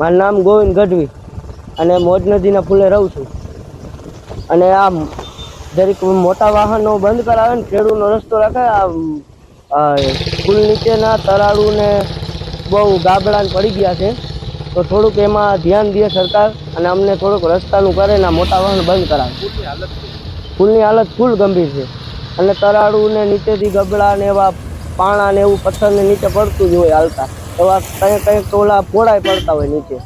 મારું નામ ગોવિંદ ગઢવી અને મોજ નદીના ફૂલે રહું છું. અને આ જરીક મોટા વાહનો બંધ કરાવે ને ખેડૂતનો રસ્તો રાખે આ પુલ નીચેના તરાડુને બહુ ગાબડા પડી ગયા છે. તો થોડુંક એમાં ધ્યાન દે સરકાર અને અમને થોડુંક રસ્તાનું કરે ને આ મોટા વાહન બંધ કરાવે. પુલની હાલત ફૂલ ગંભીર છે. અને તરાડું ને નીચેથી ગબડા ને એવા પાણા ને એવું પથ્થર ને નીચે પડતું જ હોય હાલતા. એવા કંઈ કંઈક ઓલા પોળાય પડતા હોય નીચે.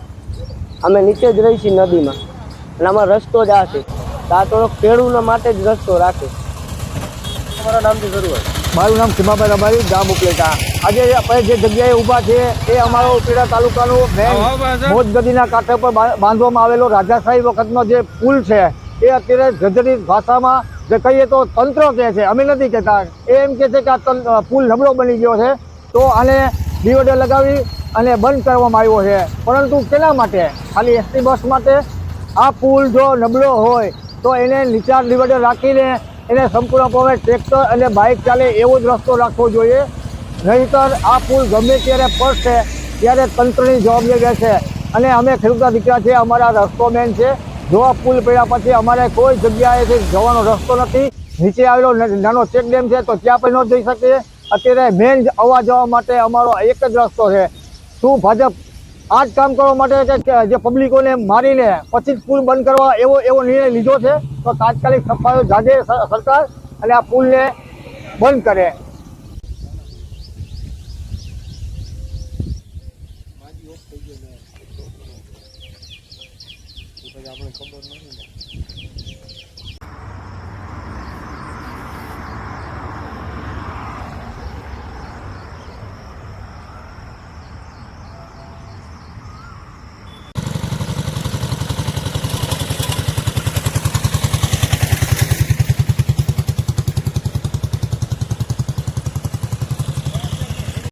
અમે નીચે જ રહી છીએ નદીમાં. અને આમાં રસ્તો જ આ છે. આ ખેડૂતના માટે જ રસ્તો રાખે. તમારા નામથી શરૂઆત. મારું નામ સીમાભાઈ રબારી ગામ ઉપલેટા. આજે આપણે જે જગ્યાએ ઊભા છે એ અમારો ઉપલેટા તાલુકાનો મેન મોજ નદીના કાંઠે પર બા- બાંધવામાં આવેલો રાજાશાહી વખતનો જે પુલ છે એ અત્યારે ગજરી ભાષામાં જે કહીએ તો તંત્ર કહે છે. અમે નથી કહેતા. એ એમ કહે છે કે આ પુલ નબળો બની ગયો છે. તો આને ડિવોડર લગાવી અને બંધ કરવામાં આવ્યો છે. પરંતુ કેના માટે? ખાલી એસટી બસ માટે? આ પુલ જો નબળો હોય, તો એને નીચા ડિવાઈડર રાખીને એને સંપૂર્ણપણે ટ્રેક્ટર અને બાઇક ચાલે એવો જ રસ્તો રાખવો જોઈએ. નહીંતર આ પુલ ગમે ત્યારે પડશે, ત્યારે તંત્રની જવાબદારી રહેશે અને અમે ખેડૂતના દીકરા છે અમારા રસ્તો મેન છે. જો આ પુલ પડ્યા પછી અમારે કોઈ જગ્યાએથી જવાનો રસ્તો નથી. નીચે આવેલો નાનો ચેક ડેમ છે, તો ત્યાં પણ ન જઈ શકીએ. અત્યારે મેન આવવા જવા માટે અમારો એક જ રસ્તો છે. શું ભાજપ આ જ કામ કરવા માટે કે- જે પબ્લિકોને મારીને પછી જ પુલ બંધ કરવા એવો એવો નિર્ણય લીધો છે, તો તાત્કાલિક સફાયો જાજે સરકાર અને આ પુલને બંધ કરે.